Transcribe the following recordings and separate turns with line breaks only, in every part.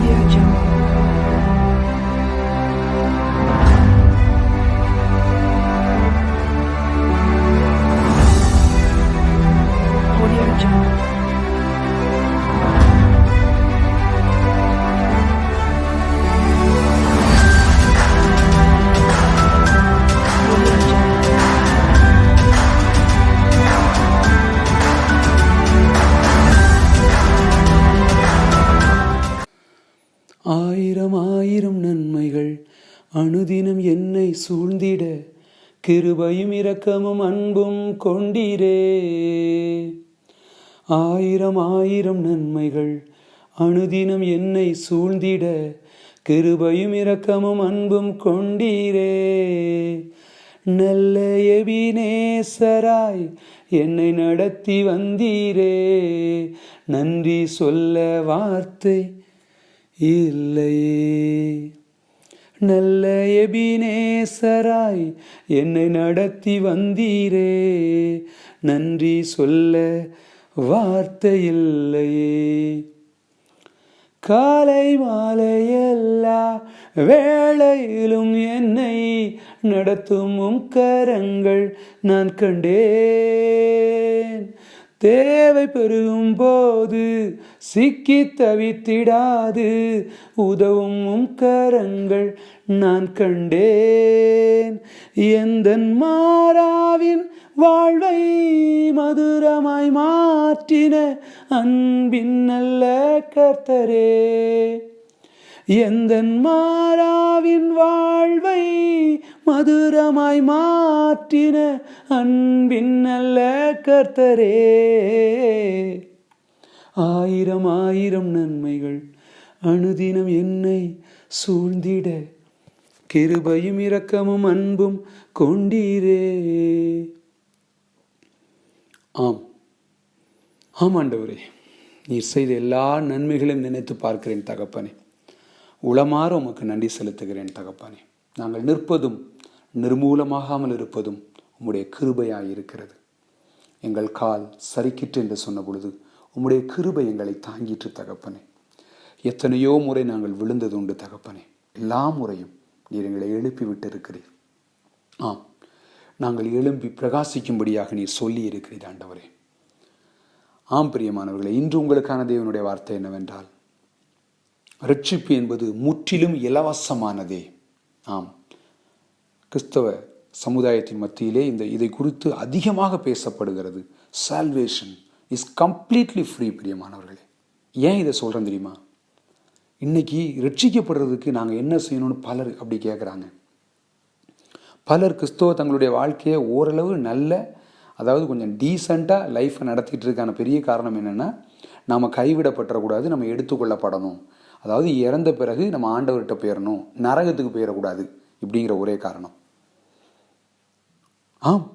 Audio Jungle.
அணுதினம் என்னை சூழ்ந்திட கிருபையும் இரக்கமும் அன்பும் கொண்டீரே. ஆயிரம் ஆயிரம் நன்மைகள் அணுதினம் என்னை சூழ்ந்திட கிருபையும் இரக்கமும் அன்பும் கொண்டீரே. நல்ல எபினேசராய் என்னை நடத்தி வந்தீரே. நன்றி சொல்ல வார்த்தை இல்லையே. நல்ல எபினேசராய் என்னை நடத்தி வந்தீரே. நன்றி சொல்ல வார்த்தையில்லையே காலை மாலை எல்லா வேளையிலும் என்னை நடத்தும் உம் கரங்கள் நான் கண்டேன். தேவை பெருகும் போது சிக்கி தவித்திடாது. உதவும் கரங்கள் நான் கண்டேன். எந்த மாறாவின் வாழ்வை மதுரமாய் மாற்றின அன்பின் நல்ல கர்த்தரே. எந்தன் மாறாவின் வாழ்வை மதுரமாய் மாற்றின அன்பின் நல்ல கர்த்தரே. ஆயிரம் ஆயிரம் நன்மைகள் அனுதினம் என்னை சூழ்ந்திட. கிருபையும் இரக்கமும் அன்பும் கொண்டீரே. ஆம். ஆமாண்டவரே நீர் செய்த எல்லா நன்மைகளையும் நினைத்து பார்க்கிறேன் தகப்பனே. உளமாற உமக்கு நன்றி செலுத்துகிறேன் தகப்பனே. நாங்கள் நிற்பதும் நிர்மூலமாகாமல் இருப்பதும் உம்முடைய கிருபையாக இருக்கிறது. எங்கள் கால் சரிக்கிற்று என்று சொன்ன பொழுது உம்முடைய கிருபை எங்களை தாங்கிற்று தகப்பனே. எத்தனையோ முறை நாங்கள் விழுந்தது உண்டு தகப்பனே. எல்லா முறையும் நீர் எங்களை எழுப்பி விட்டு இருக்கிறீர் ஆம் நாங்கள் எழும்பி பிரகாசிக்கும்படியாக நீர் சொல்லி இருக்கிறீர் ஆண்டவரே. ஆம் பிரியமானவர்களே இன்று உங்களுக்கான தேவனுடைய வார்த்தை என்னவென்றால் ரட்சிப்பு என்பது முற்றிலும் இலவசமானதே. ஆம். கிறிஸ்தவ சமுதாயத்தின் மத்தியிலே இந்த இதை குறித்து அதிகமாக பேசப்படுகிறது. சால்வேஷன் இஸ் கம்ப்ளீட்லி ஃப்ரீ பிரியமானவர்களே. ஏன் இதை சொல்கிறேன் தெரியுமா? இன்னைக்கு ரட்சிக்கப்படுறதுக்கு நாங்கள் என்ன செய்யணும்னு பலர் அப்படி கேட்குறாங்க பலர் கிறிஸ்தவ தங்களுடைய வாழ்க்கையை ஓரளவு நல்ல அதாவது கொஞ்சம் டீசெண்டாக லைஃப்பை நடத்திட்டு இருக்கான பெரிய காரணம் என்னென்னா நாம் கைவிடப்பட்டுறக்கூடாது நம்ம எடுத்துக்கொள்ளப்படணும். அதாவது இறந்த பிறகு நம்ம ஆண்டவர்கிட்ட போயிடணும் நரகத்துக்கு போயிடக்கூடாது இப்படிங்கிற ஒரே காரணம். ஆம்.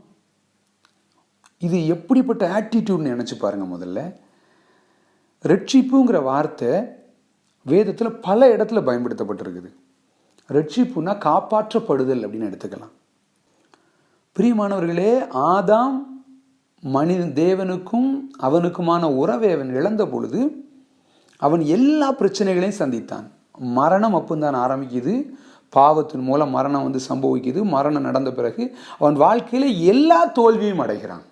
இது எப்படிப்பட்ட ஆட்டிடியூட்னு நினச்சி பாருங்கள் முதல்ல. ரட்சிப்புங்கிற வார்த்தை வேதத்தில் பல இடத்துல பயன்படுத்தப்பட்டிருக்குது. ரட்சிப்புனா காப்பாற்றப்படுதல் அப்படின்னு எடுத்துக்கலாம். பிரியமானவர்களே ஆதாம் மனித தேவனுக்கும் அவனுக்குமான உறவை அவன் இழந்த பொழுது அவன் எல்லா பிரச்சனைகளையும் சந்தித்தான். மரணம் அப்பந்தான் ஆரம்பிக்குது. பாவத்தின் மூலம் மரணம் வந்து சம்பவிக்குது. மரணம் நடந்த பிறகு அவன் வாழ்க்கையில் எல்லா தோல்வியும் அடைகிறான்.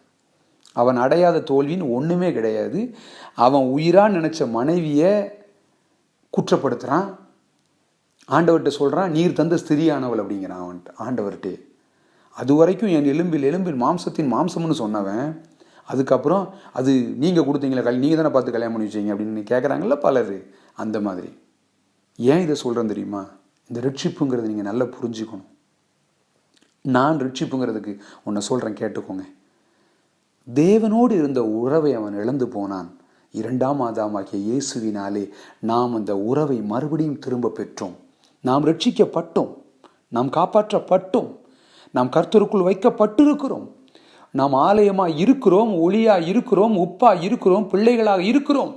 அவன் அடையாத தோல்வின்னு ஒன்றுமே கிடையாது. அவன் உயிராக நினச்ச மனைவியை குற்றப்படுத்துகிறான் ஆண்டவர்கிட்ட சொல்கிறான் நீர் தந்த ஸ்திரியானவள் அப்படிங்கிறான் அவன் ஆண்டவர்கிட்டே அது வரைக்கும் என் எலும்பில் எலும்பில் மாம்சத்தின் மாம்சம்னு சொன்னவன் அதுக்கப்புறம் அது நீங்கள் கொடுத்தீங்களா கல் நீங்கள் தானே பார்த்து கல்யாணம் பண்ணி வச்சிங்க அப்படின்னு கேட்குறாங்கல்ல பலர். அந்த மாதிரி. ஏன் இதை சொல்கிறேன் தெரியுமா? இந்த ரட்சிப்புங்கிறத நீங்கள் நல்லா புரிஞ்சுக்கணும். நான் ரட்சிப்புங்கிறதுக்கு உன்னை சொல்கிறேன் கேட்டுக்கோங்க. தேவனோடு இருந்த உறவை அவன் இழந்து போனான். இரண்டாம் ஆதாமாகிய இயேசுவினாலே நாம் அந்த உறவை மறுபடியும் திரும்ப பெற்றோம். நாம் ரட்சிக்கப்பட்டோம். நாம் காப்பாற்றப்பட்டோம். நாம் கர்த்தருக்குள் வைக்கப்பட்டிருக்கிறோம். நாம் ஆலயமாக இருக்கிறோம் ஒளியாக இருக்கிறோம் உப்பாக இருக்கிறோம் பிள்ளைகளாக இருக்கிறோம்.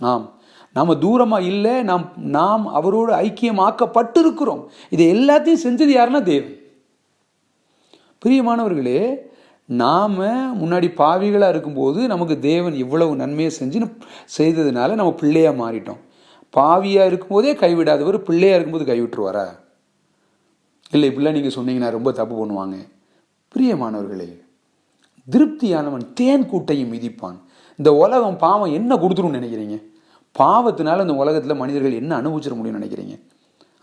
ஆம் நாம் தூரமாக இல்லை நாம் நாம் அவரோடு ஐக்கியமாக்கப்பட்டிருக்கிறோம். இதை எல்லாத்தையும் செஞ்சது யாருன்னா தேவன். பிரியமானவர்களே நாம் முன்னாடி பாவிகளாக இருக்கும்போது நமக்கு தேவன் இவ்வளவு நன்மையை செஞ்சு செய்ததுனால நம்ம பிள்ளையாக மாறிட்டோம். பாவியாக இருக்கும்போதே கைவிடாதவர் பிள்ளையாக இருக்கும்போது கைவிட்டுருவாரா? இல்லை இப்படிலாம் நீங்கள் சொன்னீங்கன்னா ரொம்ப தப்பு பண்ணுவாங்க. பிரியமானவர்களே திருப்தியானவன் தேன் கூட்டையும் மிதிப்பான். இந்த உலகம் பாவம் என்ன கொடுத்துருன்னு நினைக்கிறீங்க? பாவத்தினால இந்த உலகத்தில் மனிதர்கள் என்ன அனுபவிச்சிட முடியும்னு நினைக்கிறீங்க?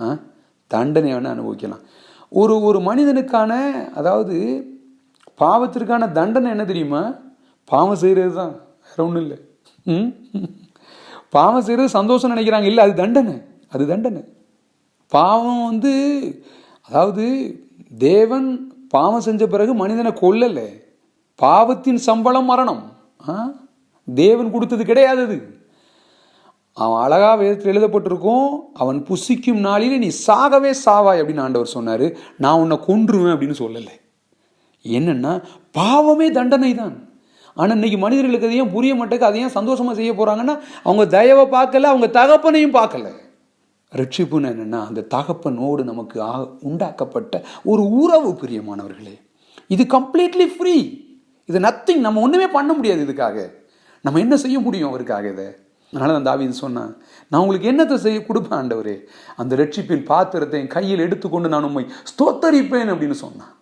ஆ? தண்டனை வேணால் அனுபவிக்கலாம். ஒரு ஒரு மனிதனுக்கான அதாவது பாவத்திற்கான தண்டனை என்ன தெரியுமா? பாவம் செய்கிறது தான் வேற ஒன்றும் இல்லை. ம்? பாவம் செய்கிறது சந்தோஷம் நினைக்கிறாங்க. இல்லை அது தண்டனை. அது தண்டனை. பாவம் வந்து அதாவது தேவன் பாவம் செஞ்ச பிறகு மனிதனை கொல்லலை. பாவத்தின் சம்பளம் மரணம். ஆ? தேவன் கொடுத்தது கிடையாது அது. அவன் அழகாக வேதத்தில் எழுதப்பட்டிருக்கும் அவன் புசிக்கும் நாளில் நீ சாகவே சாவாய் அப்படின்னு ஆண்டவர் சொன்னார். நான் உன்னை கொன்றுவேன் அப்படின்னு சொல்லலை. என்னென்னா பாவமே தண்டனை தான் ஆனால் இன்னைக்கு மனிதர்களுக்கு அது ஏன் புரிய மாட்டேங்க அதை ஏன் சந்தோஷமாக செய்ய போகிறாங்கன்னா அவங்க தயவை பார்க்கல அவங்க தகப்பனையும் பார்க்கல. ரட்சிப்புன்னு என்னென்னா அந்த தகப்பனோடு நமக்கு ஆ- உண்டாக்கப்பட்ட ஒரு உறவு பிரியமானவர்களே. இது கம்ப்ளீட்லி ஃப்ரீ இது நத்திங் நம்ம ஒன்றுமே பண்ண முடியாது இதுக்காக. நம்ம என்ன செய்ய முடியும் அவருக்காக இதை? அதனால தான் தாவீது சொன்னான் நான் உங்களுக்கு என்னத்தை செய்ய கொடுப்பேன் ஆண்டவரே? அந்த ரட்சிப்பின் பாத்திரத்தை என் கையில் எடுத்துக்கொண்டு நான் உண்மை ஸ்தோத்தரிப்பேன் அப்படின்னு சொன்னான்.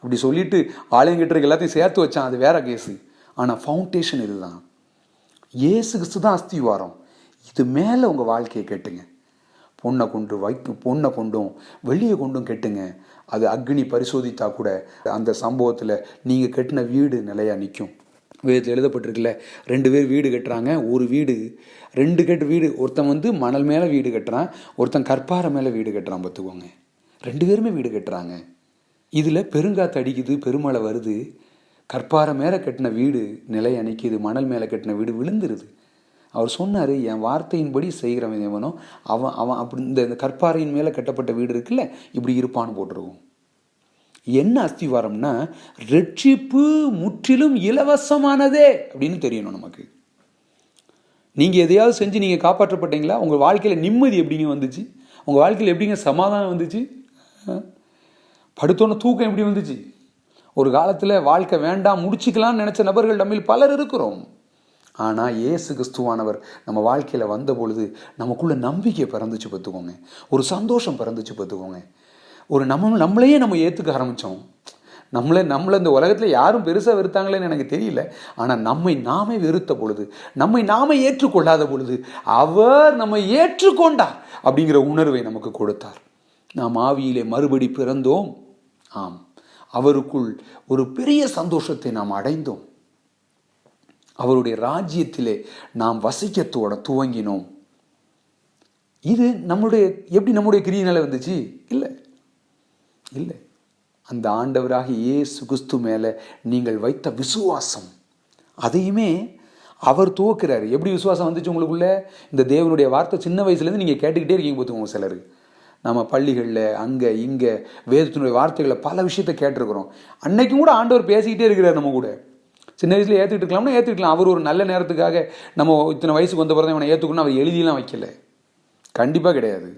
அப்படி சொல்லிட்டு ஆலயங்கிட்ட எல்லாத்தையும் சேர்த்து வச்சான் அது வேற கேஸு ஆனால் ஃபவுண்டேஷன் இதுதான். இயேசு கிறிஸ்து தான் அஸ்திவாரம். இது மேலே உங்கள் வாழ்க்கையை கேட்டுங்க. பொண்ணை கொண்டு வைக்கும் பொண்ணை கொண்டும் வெளியே கொண்டும் கெட்டுங்க. அது அக்னி பரிசோதித்தா கூட அந்த சம்பவத்தில் நீங்கள் கட்டின வீடு நிலையாக நிற்கும் வேதத்தில் எழுதப்பட்டிருக்குல்ல ரெண்டு பேர் வீடு கட்டுறாங்க ஒரு வீடு ரெண்டு கட்டு வீடு ஒருத்தன் வந்து மணல் மேலே வீடு கட்டுறான் ஒருத்தன் கற்பாறை மேலே வீடு கட்டுறான் பார்த்துக்கோங்க. ரெண்டு பேருமே வீடு கட்டுறாங்க. இதில் பெருங்காத்து அடிக்குது பெருமழை வருது கற்பாறை மேலே கட்டின வீடு நிலை அணைக்குது மணல் மேலே கட்டின வீடு விழுந்துருது. அவர் சொன்னார் என் வார்த்தையின்படி செய்கிறவன் எவனோ அவன் அவன் அப்படி இந்த இந்த கற்பாறையின் மேலே கட்டப்பட்ட வீடு இருக்குல்ல இப்படி இருப்பான்னு போட்டிருக்கும். என்ன அஸ்திவாரம்னா ரட்சிப்பு முற்றிலும் இலவசமானதே அப்படின்னு தெரியணும் நமக்கு. நீங்கள் எதையாவது செஞ்சு நீங்கள் காப்பாற்றப்பட்டீங்களா? உங்கள் வாழ்க்கையில் நிம்மதி எப்படிங்க வந்துச்சு? உங்கள் வாழ்க்கையில் எப்படிங்க சமாதானம் வந்துச்சு? ஆ? தூக்கம் எப்படி வந்துச்சு? ஒரு காலத்தில் வாழ்க்கை வேண்டாம் முடிச்சுக்கலாம்னு நினச்ச நபர்கள் தமிழ் பலர் இருக்கிறோம். ஆனால் இயேசு கிறிஸ்துவானவர் நம்ம வாழ்க்கையில் வந்த பொழுது நமக்குள்ள நம்பிக்கை பிறந்துச்சு பார்த்துக்கோங்க. ஒரு சந்தோஷம் பிறந்துச்சு பார்த்துக்கோங்க. ஒரு நம்ம நம்மளையே நம்ம ஏற்றுக்க ஆரம்பித்தோம் நம்மளை நம்மளை இந்த உலகத்தில் யாரும் பெருசாக வெறுத்தாங்களேன்னு எனக்கு தெரியல. ஆனால் நம்மை நாமே வெறுத்த பொழுது நம்மை நாமே ஏற்றுக்கொள்ளாத பொழுது அவர் நம்மை ஏற்றுக்கொண்டார் அப்படிங்கிற உணர்வை நமக்கு கொடுத்தார். நாம் ஆவியிலே மறுபடி பிறந்தோம். ஆம். அவருக்குள் ஒரு பெரிய சந்தோஷத்தை நாம் அடைந்தோம். அவருடைய ராஜ்யத்திலே நாம் வசிக்க துவங்கினோம். இது நம்முடைய எப்படி நம்முடைய கிரியனால வந்துச்சு? இல்லை. இல்லை. அந்த ஆண்டவராக ஏசு கிறிஸ்து மேலே நீங்கள் வைத்த விசுவாசம். அதையுமே அவர் துவக்கிறார். எப்படி விசுவாசம் வந்துச்சு உங்களுக்குள்ள? இந்த தேவனுடைய வார்த்தை சின்ன வயசுலேருந்து நீங்கள் கேட்டுக்கிட்டே இருக்கீங்க பார்த்துக்கோங்க சிலர். நம்ம பள்ளிகளில் அங்கே இங்கே வேதத்தினுடைய வார்த்தைகளை பல விஷயத்த கேட்டிருக்கிறோம். அன்னைக்கும் கூட ஆண்டவர் பேசிக்கிட்டே இருக்கிறார் நம்ம கூட. சின்ன வயசில் ஏற்றுக்கிட்டு இருக்கலாம்னா ஏற்றுக்கலாம் அவர் ஒரு நல்ல நேரத்துக்காக நம்ம இத்தனை வயசுக்கு வந்த பிறகு இவனை ஏற்றுக்கணும் அவர் எழுதியெல்லாம் வைக்கல. கண்டிப்பாக கிடையாது.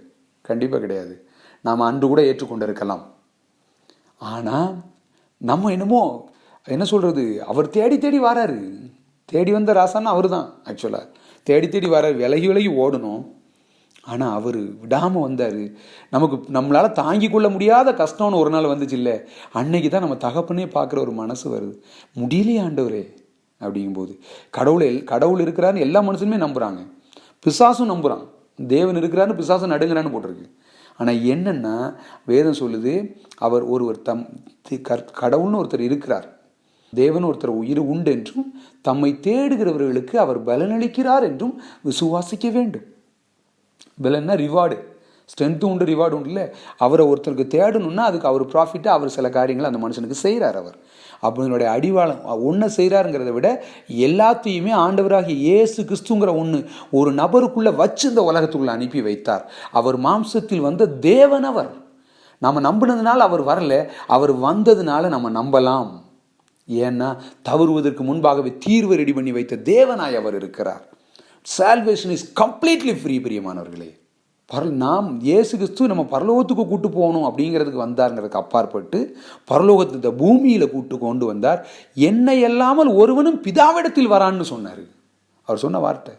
கண்டிப்பாக கிடையாது. நாம் அன்று கூட ஏற்றுக்கொண்டு இருக்கலாம் ஆனால் நம்ம என்னமோ என்ன சொல்கிறது அவர் தேடி தேடி வராரு. தேடி வந்த ராசான்னு அவர் தான் ஆக்சுவலாக தேடி தேடி வராரு. விலகி விலகி ஓடணும். ஆனால் அவர் விடாமல் வந்தார். நமக்கு நம்மளால் தாங்கி கொள்ள முடியாத கஷ்டம்னு ஒரு நாள் வந்துச்சு இல்லை. அன்னைக்கு தான் நம்ம தகப்பனே பார்க்குற ஒரு மனசு வருது. முடியலையே ஆண்டவரே அப்படிங்கும்போது. கடவுளை கடவுள் இருக்கிறாருன்னு எல்லா மனுஷனுமே நம்புகிறாங்க பிசாசும் நம்புகிறான் தேவன் இருக்கிறான்னு பிசாசும் நடுங்கிறான்னு போட்டிருக்கு. ஆனால் என்னென்னா வேதம் சொல்லுது அவர் ஒருவர் தம் கற்- கடவுள்னு ஒருத்தர் இருக்கிறார். தேவன் ஒருத்தர் உயிர் உண்டு என்றும் தம்மை தேடுகிறவர்களுக்கு அவர் பலனளிக்கிறார் என்றும் விசுவாசிக்க வேண்டும். பலன்னா ரிவார்டு ஸ்ட்ரென்த்தும் உண்டு ரிவார்டு உண்டு இல்லை. அவரை ஒருத்தருக்கு தேடணும்னா அதுக்கு அவர் ப்ராஃபிட்டாக அவர் சில காரியங்களை அந்த மனுஷனுக்கு செய்கிறார் அவர். அப்படினுடைய அடிவாளம் ஒன்றை செய்கிறாருங்கிறத விட எல்லாத்தையுமே ஆண்டவராகிய இயேசு கிறிஸ்துங்கிற ஒன்று ஒரு நபருக்குள்ளே வச்சு இந்த உலகத்துக்குள்ளே அனுப்பி வைத்தார். அவர் மாம்சத்தில் வந்த தேவனவர் நம்ம நம்பினதுனால அவர் வரல. அவர் வந்ததுனால நம்ம நம்பலாம். ஏன்னா தவறுவதற்கு முன்பாகவே தீர்வு ரெடி பண்ணி வைத்த தேவனாய் அவர் இருக்கிறார். சால்வேஷன் இஸ் கம்ப்ளீட்லி ஃப்ரீ பிரியமானவர்களே. பரல் நாம் இயேசு கிறிஸ்து நம்ம பரலோகத்துக்கு கூட்டு போகணும் அப்படிங்கிறதுக்கு வந்தாருங்கிறதுக்கு அப்பாற்பட்டு பரலோகத்து இந்த பூமியில் கூட்டு கொண்டு வந்தார். என்னை இல்லாமல் ஒருவனும் பிதாவிடத்தில் வரான்னு சொன்னார். அவர் சொன்ன வார்த்தை.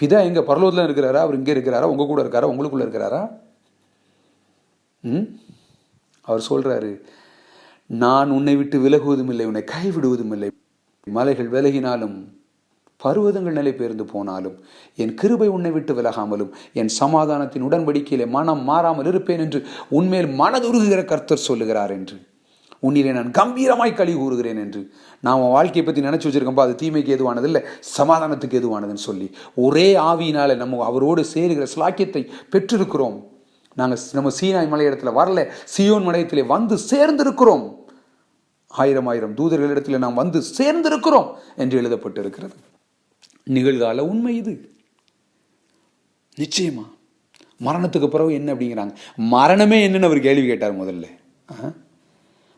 பிதா எங்கே பரலோகத்தில் இருக்கிறாரா? அவர் இங்கே இருக்கிறாரா? உங்க கூட இருக்காரா? உங்களுக்குள்ளே இருக்கிறாரா? ம்? அவர் சொல்கிறாரு நான் உன்னை விட்டு விலகுவதும் இல்லை உன்னை கைவிடுவதும் இல்லை. மலைகள் விலகினாலும் பருவதங்கள் நிலை பெயர்ந்து போனாலும் என் கிருபை உன்னை விட்டு விலகாமலும் என் சமாதானத்தின் உடன்படிக்கையிலே மனம் மாறாமல் இருப்பேன் என்று உன்மேல் மனதுருகுகிற கர்த்தர் சொல்லுகிறார் என்று. உன்னிலே நான் கம்பீரமாய் கழி கூறுகிறேன் என்று. நாம் உன் வாழ்க்கையை பற்றி நினச்சி வச்சிருக்கோம்பா அது தீமைக்கு எதுவானது இல்லை சமாதானத்துக்கு எதுவானதுன்னு சொல்லி. ஒரே ஆவியினால் நம்ம அவரோடு சேருகிற ஸ்லாக்கியத்தை பெற்றிருக்கிறோம். நாங்கள் நம்ம சீனாய் மலையிடத்துல வரல சியோன் மலையத்திலே வந்து சேர்ந்திருக்கிறோம். ஆயிரம் ஆயிரம் தூதர்களிடத்தில் நாம் வந்து சேர்ந்திருக்கிறோம் என்று எழுதப்பட்டிருக்கிறது. நிகழ்கால உண்மை இது. நிச்சயமா. மரணத்துக்கு பிறகு என்ன அப்படிங்கிறாங்க. மரணமே என்னன்னு அவர் கேள்வி கேட்டார் முதல்ல. ஆ?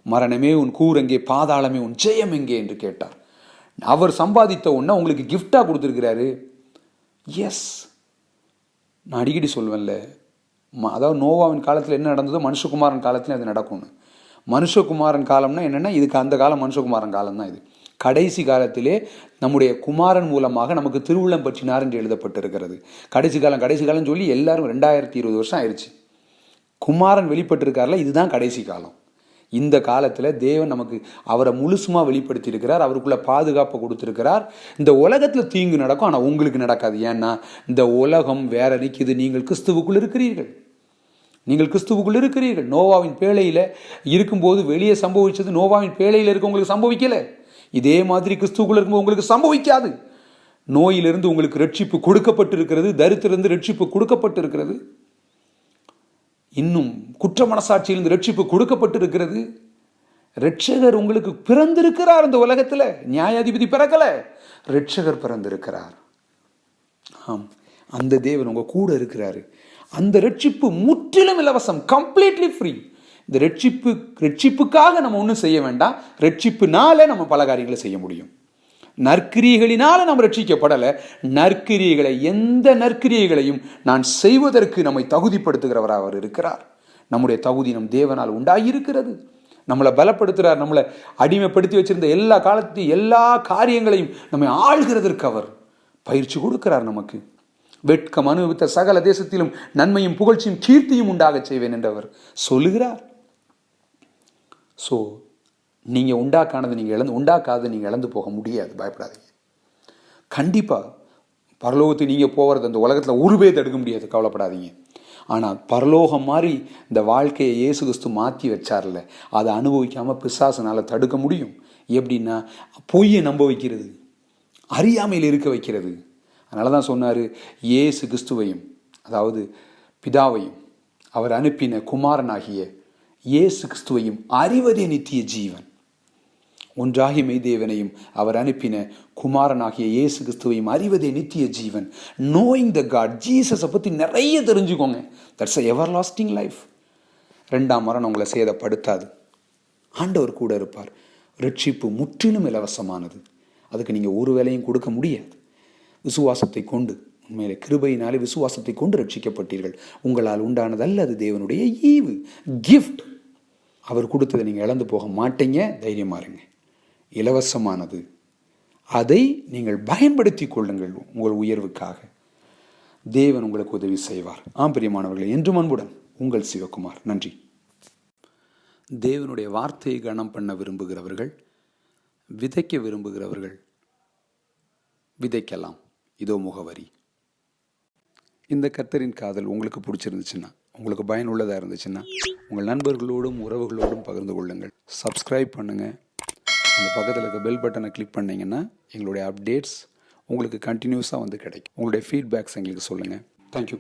மரணமே உன் கூர் எங்கே பாதாளமே உன் ஜெயம் எங்கே என்று கேட்டார். அவர் சம்பாதித்த ஒன்றை உங்களுக்கு கிஃப்டாக கொடுத்துருக்கிறாரு. எஸ் நான் அடிக்கடி சொல்லுவேன்ல அதாவது நோவாவின் காலத்தில் என்ன நடந்ததோ மனுஷகுமாரன் காலத்துலேயும் அது நடக்கும்னு. மனுஷகுமாரன் காலம்னா என்னென்னா இதுக்கு அந்த காலம் மனுஷகுமாரன் காலம் தான் இது. கடைசி காலத்திலே நம்முடைய குமாரன் மூலமாக நமக்கு திருவுள்ளம் பற்றினார் என்று எழுதப்பட்டிருக்கிறது. கடைசி காலம் கடைசி காலம் சொல்லி எல்லாரும் ரெண்டாயிரத்தி இருபது வருஷம் ஆயிடுச்சு குமாரன் வெளிப்பட்டிருக்கார்ல இதுதான் கடைசி காலம். இந்த காலத்தில் தேவன் நமக்கு அவரை முழுசுமா வெளிப்படுத்தியிருக்கிறார் அவருக்குள்ள பாதுகாப்பை கொடுத்துருக்கிறார். இந்த உலகத்தில் தீங்கு நடக்கும் ஆனால் உங்களுக்கு நடக்காது. ஏன்னா இந்த உலகம் வேற நிற்கிது நீங்கள் கிறிஸ்துவுக்குள் இருக்கிறீர்கள். நீங்கள் கிறிஸ்துவுக்குள் இருக்கிறீர்கள். நோவாவின் பேழையில் இருக்கும்போது வெளியே சம்பவிச்சது நோவாவின் பேழையில் இருக்கவங்களுக்கு சம்பவிக்கலை. இதே மாதிரி கிறிஸ்துக்குள்ள இருக்கும்போது உங்களுக்கு சம்பவிக்காது. நோயிலிருந்து உங்களுக்கு ரட்சிப்பு கொடுக்கப்பட்டிருக்கிறது தரித்திலிருந்து ரட்சிப்பு கொடுக்கப்பட்டிருக்கிறது. இன்னும் குற்ற மனசாட்சியிலிருந்து ரட்சிப்பு கொடுக்கப்பட்டிருக்கிறது. ரட்சகர் உங்களுக்கு பிறந்திருக்கிறார் இந்த உலகத்தில். நியாயாதிபதி பிறக்கலை. ரட்சகர் பிறந்திருக்கிறார். ஆம் அந்த தேவன் உங்கள் கூட இருக்கிறாரு. அந்த ரட்சிப்பு முற்றிலும் இலவசம் கம்ப்ளீட்லி ஃப்ரீ இந்த ரட்சிப்பு ரட்சிப்புக்காக நம்ம ஒன்றும் செய்ய வேண்டாம். ரட்சிப்புனால நம்ம பல காரியங்களை செய்ய முடியும். நற்கிரியைகளினால நாம் ரட்சிக்கப்படலை. நற்கிரியைகளை எந்த நற்கிரியைகளையும் நான் செய்வதற்கு நம்மை தகுதிப்படுத்துகிறவராக அவர் இருக்கிறார். நம்முடைய தகுதி நம் தேவனால் உண்டாகியிருக்கிறது நம்மளை பலப்படுத்துகிறார் நம்மளை அடிமைப்படுத்தி வச்சிருந்த எல்லா காலத்தையும் எல்லா காரியங்களையும் நம்மை ஆள்கிறதற்கு அவர் பயிற்சி கொடுக்கிறார் நமக்கு. வெட்கம் அனுபவித்த சகல தேசத்திலும் நன்மையும் புகழ்ச்சியும் கீர்த்தியும் உண்டாகச் செய்வேன் என்றவர் சொல்லுகிறார். ஸோ நீங்கள் உண்டாக்கானது நீங்கள் இழந்து உண்டாக்காது நீங்கள் இழந்து போக முடியாது பயப்படாதீங்க. கண்டிப்பாக பரலோகத்துக்கு நீங்கள் போகிறது அந்த உலகத்தில் உருவே தடுக்க முடியாது கவலைப்படாதீங்க. ஆனால் பரலோகம் மாதிரி இந்த வாழ்க்கையை இயேசு கிறிஸ்து மாற்றி வச்சார்ல அதை அனுபவிக்காமல் பிசாசனால் தடுக்க முடியும்? எப்படின்னா பொய்யை நம்ப வைக்கிறது அறியாமையில் இருக்க வைக்கிறது. அதனால தான் சொன்னார் இயேசு கிறிஸ்துவையும் அதாவது பிதாவையும் அவர் அனுப்பின குமாரனாகிய இயேசு கிறிஸ்துவையும் அறிவதே நித்திய ஜீவன். ஒன்றாகி மெய்தேவனையும் அவர் அனுப்பின குமாரனாகிய இயேசு கிறிஸ்துவையும் அறிவதே நித்திய ஜீவன். நோயிங் த காட் ஜீசஸை பற்றி நிறைய தெரிஞ்சுக்கோங்க. That's a everlasting life ரெண்டாம் மரணம் உங்களை சேதப்படுத்தாது. ஆண்டவர் கூட இருப்பார். ரட்சிப்பு முற்றிலும் இலவசமானது. அதுக்கு நீங்கள் ஒரு வேலையும் கொடுக்க முடியாது. விசுவாசத்தை கொண்டு உண்மையிலே கிருபையினாலே விசுவாசத்தை கொண்டு ரட்சிக்கப்பட்டீர்கள். உங்களால் உண்டானதல்ல அது தேவனுடைய ஈவு கிஃப்ட் அவர் கொடுத்ததை நீங்கள் இழந்து போக மாட்டீங்க தைரியமா இருங்க. இலவசமானது. அதை நீங்கள் பயன்படுத்தி கொள்ளுங்கள் உங்கள் உயர்வுக்காக. தேவன் உங்களுக்கு உதவி செய்வார். ஆம் பிரியமானவர்களே என்றும் அன்புடன் உங்கள் சிவகுமார். நன்றி. தேவனுடைய வார்த்தையை கனம் பண்ண விரும்புகிறவர்கள் விதைக்க விரும்புகிறவர்கள் விதைக்கலாம். இதோ முகவரி. இந்த கர்த்தரின் காதல் உங்களுக்கு பிடிச்சிருந்துச்சுன்னா உங்களுக்கு பயனுள்ளதாக இருந்துச்சுன்னா உங்கள் நண்பர்களோடும் உறவுகளோடும் பகிர்ந்து கொள்ளுங்கள். சப்ஸ்கிரைப் பண்ணுங்கள் அந்த பக்கத்தில் இருக்க பெல் பட்டனை கிளிக் பண்ணிங்கன்னா எங்களுடைய அப்டேட்ஸ் உங்களுக்கு கண்டினியூஸாக வந்து கிடைக்கும். உங்களுடைய ஃபீட்பேக்ஸ் எங்களுக்கு சொல்லுங்கள் தேங்க்யூ